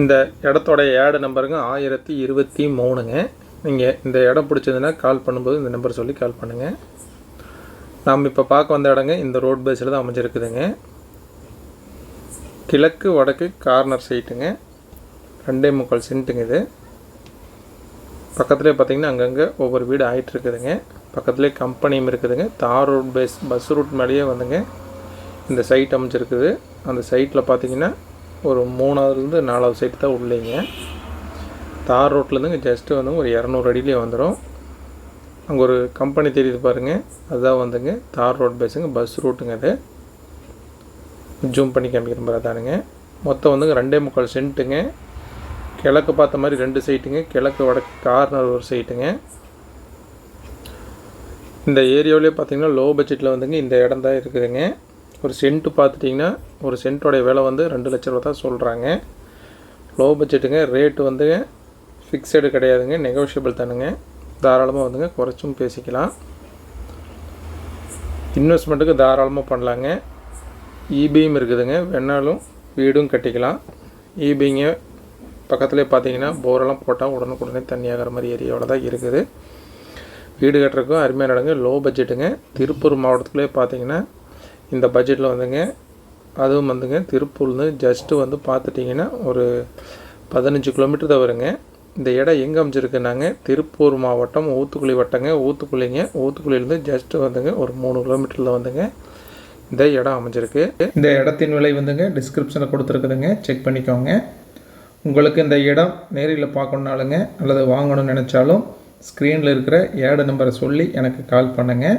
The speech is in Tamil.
இந்த இடத்தோட ஏடு நம்பருங்க ஆயிரத்தி இருபத்தி மூணுங்க. நீங்கள் இந்த இடம் பிடிச்சதுன்னா கால் பண்ணும்போது இந்த நம்பர் சொல்லி கால் பண்ணுங்கள் நாம் இப்போ பார்க்க வந்த இடங்க இந்த ரோட் பேஸில் தான் அமைஞ்சிருக்குதுங்க. கிழக்கு வடக்கு கார்னர் சைட்டுங்க ரெண்டே முக்கால் சென்ட்டுங்க இது. பக்கத்துலேயே பார்த்தீங்கன்னா அங்கங்கே ஒவ்வொரு வீடு ஆகிட்டுருக்குதுங்க பக்கத்துலேயே கம்பெனியும் இருக்குதுங்க. தார் ரோட் பேஸ் பஸ் ரூட் மேலேயே வந்துங்க. இந்த சைட் அமைஞ்சிருக்குது. அந்த சைட்டில் பார்த்தீங்கன்னா ஒரு மூணாவதுலேருந்து நாலாவது சைட் தான் உள்ளேங்க. தார் ரோட்லேருந்துங்க ஜஸ்ட்டு வந்து ஒரு இரநூறு அடியிலே வந்துடும் அங்கே ஒரு கம்பெனி தெரியுது பாருங்கள் அதுதான் வந்துங்க தார் ரோட் பேஸுங்க பஸ் ரூட்டுங்க அது. ஜூம் பண்ணி காமிக்கிற மாதிரி தானுங்க மொத்தம் வந்துங்க ரெண்டே முக்கால் சென்ட்டுங்க கிழக்கு பார்த்த மாதிரி ரெண்டு சைட்டுங்க கிழக்கு வடக்கு கார்னர் ஒரு சைட்டுங்க இந்த ஏரியாவிலே பார்த்தீங்கன்னா லோ பட்ஜெட்டில் வந்துங்க இந்த இடம் தான் இருக்குதுங்க. ஒரு சென்ட்டு பார்த்துட்டிங்கன்னா ஒரு சென்ட்டோடைய விலை வந்து ரெண்டு லட்ச ரூபா தான் சொல்கிறாங்க லோ பட்ஜெட்டுங்க ரேட்டு வந்துங்க ஃபிக்ஸடு கிடையாதுங்க நெகோஷியபிள் தானுங்க. தாராளமாக வந்துங்க குறைச்சும் பேசிக்கலாம். இன்வெஸ்ட்மெண்ட்டுக்கு தாராளமாக பண்ணலாங்க. இபியும் இருக்குதுங்க வேணாலும் வீடும் கட்டிக்கலாம். இபிங்க பக்கத்துலேயே பார்த்தீங்கன்னா போரெல்லாம் போட்டால் உடனுக்குடனே தண்ணியாகிற மாதிரி ஏரியாவில் தான் இருக்குது. வீடு கட்டுறதுக்கும் அருமையான இடங்க லோ பட்ஜெட்டுங்க திருப்பூர் மாவட்டத்துலேயே பார்த்தீங்கன்னா இந்த பட்ஜெட்டில் வந்துங்க அதுவும் வந்துங்க திருப்பூர்லேருந்து ஜஸ்ட்டு வந்து பார்த்துட்டிங்கன்னா ஒரு பதினஞ்சு கிலோமீட்டர் தான் வருங்க. இந்த இடம் எங்கே அமைச்சிருக்குனாங்க திருப்பூர் மாவட்டம் ஊத்துக்குழி வட்டங்க. ஊத்துக்குழிங்க ஊத்துக்குளியிலேருந்து ஜஸ்ட்டு வந்துங்க ஒரு மூணு கிலோமீட்டரில் வந்துங்க இந்த இடம் அமைஞ்சிருக்கு. இந்த இடத்தின் விலை வந்துங்க டிஸ்கிரிப்ஷனில் கொடுத்துருக்குதுங்க. செக் பண்ணிக்கோங்க. உங்களுக்கு இந்த இடம் நேரில் பார்க்கணுனாலுங்க அல்லது வாங்கணும்னு நினச்சாலும் ஸ்க்ரீனில் இருக்கிற ஏடு நம்பரை சொல்லி எனக்கு கால் பண்ணுங்கள்